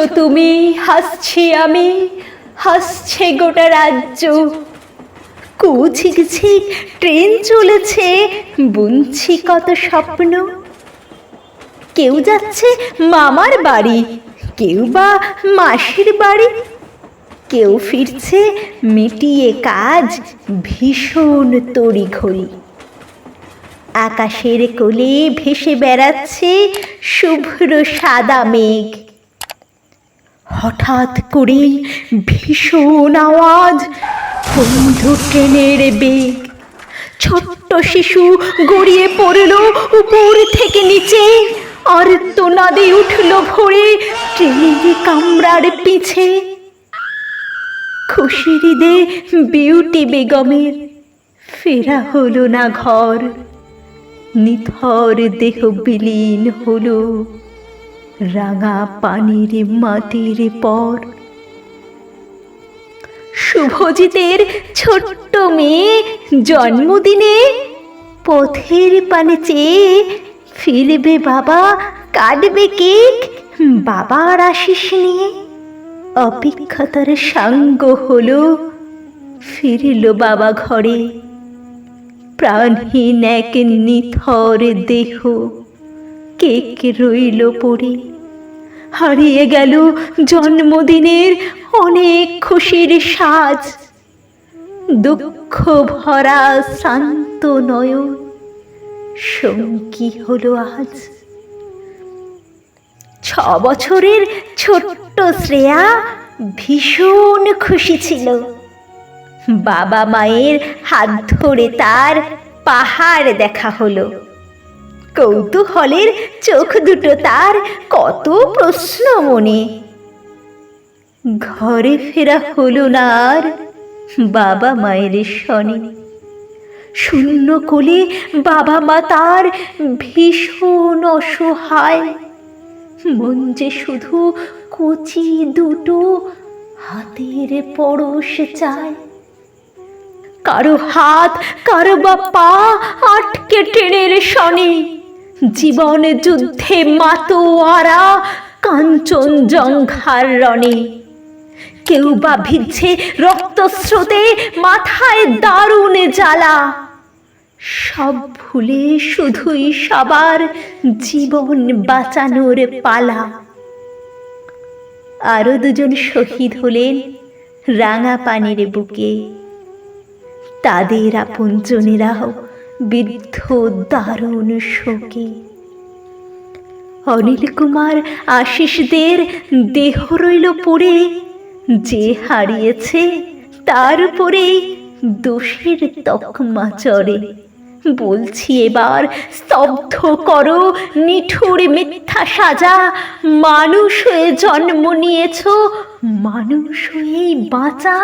তুমি, হাসছি আমি, হাসছে গোটা রাজ্য। কুঝিকঝিক ট্রেন চলেছে, বুনছি কত স্বপ্ন। কেউ যাচ্ছে মামার বাড়ি, কেউ বা মাসির বাড়ি। কেউ ফিরছে মিটিয়ে কাজ, ভীষণ তড়িঘড়ি। আকাশের কোলে ভেসে বেড়াচ্ছে শুভ্র সাদা মেঘ। হঠাৎ করে ভীষণ আওয়াজ। বন্ধু ট্রেনের বেগ। ছোট্ট শিশু গড়িয়ে পড়ল উপর থেকে নিচে। আর তোনাদে উঠল ভরে ট্রেনের কামরার পিছে। খুশির দে বিউটি বেগমের। ফেরা হলো না ঘর। নিথর দেহ বিলীন হলো। রাঙা পানির মাটির পর। শুভজিতের ছোট্ট মেয়ে জন্মদিনে পথের পানে চেয়ে ফিরবে বাবা, কাটবে কেক বাবার আশিস নিয়ে। অপেক্ষাতার সাঙ্গ হলো, ফিরিল বাবা ঘরে। প্রাণহীন এক নিথর দেহ, কেক রইল পড়ে। হারিয়ে গেল জন্মদিনের অনেক খুশির সাজ। দুঃখ ভরা শান্ত নয়ন সঙ্গী হলো আজ। ছ বছরের ছোট্ট শ্রেয়া ভীষণ খুশি ছিল। বাবা মায়ের হাত ধরে তার পাহাড় দেখা হলো। কৌতূহলের চোখ দুটো তার, কত প্রশ্ন মনে। ঘরে ফেরা হলো না আর বাবা মায়ের শনে। শূন্য কোলে বাবা মা তার ভীষণ অসহায়। মন যে শুধু কচি দুটো হাতের পরশ চায়। কারও হাত, কারও বা পা আটকে ট্রেনের শনে। জীবন যুদ্ধে মাতোয়ারা, কাঞ্চন জঙ্ঘার রণে। কেউ বা ভিজছে রক্তস্রোতে, মাথায় দারুণ জ্বালা। সব ভুলে শুধুই সবার জীবন বাঁচানোর পালা। আরও দুজন শহীদ হলেন রাঙা পানির বুকে। তাদের আপনজনেরাও বৃদ্ধ দারুণ শোকে অনিল কুমার আশিসদের দেহ রইল পড়ে, যে হারিয়েছে তার উপরে দোষের তকমা চড়ে। বলছি এবার স্তব্ধ করো, নিঠুর মিথ্যা সাজা, মানুষ হয়ে জন্ম নিয়েছ, মানুষ হয়েই বাঁচা।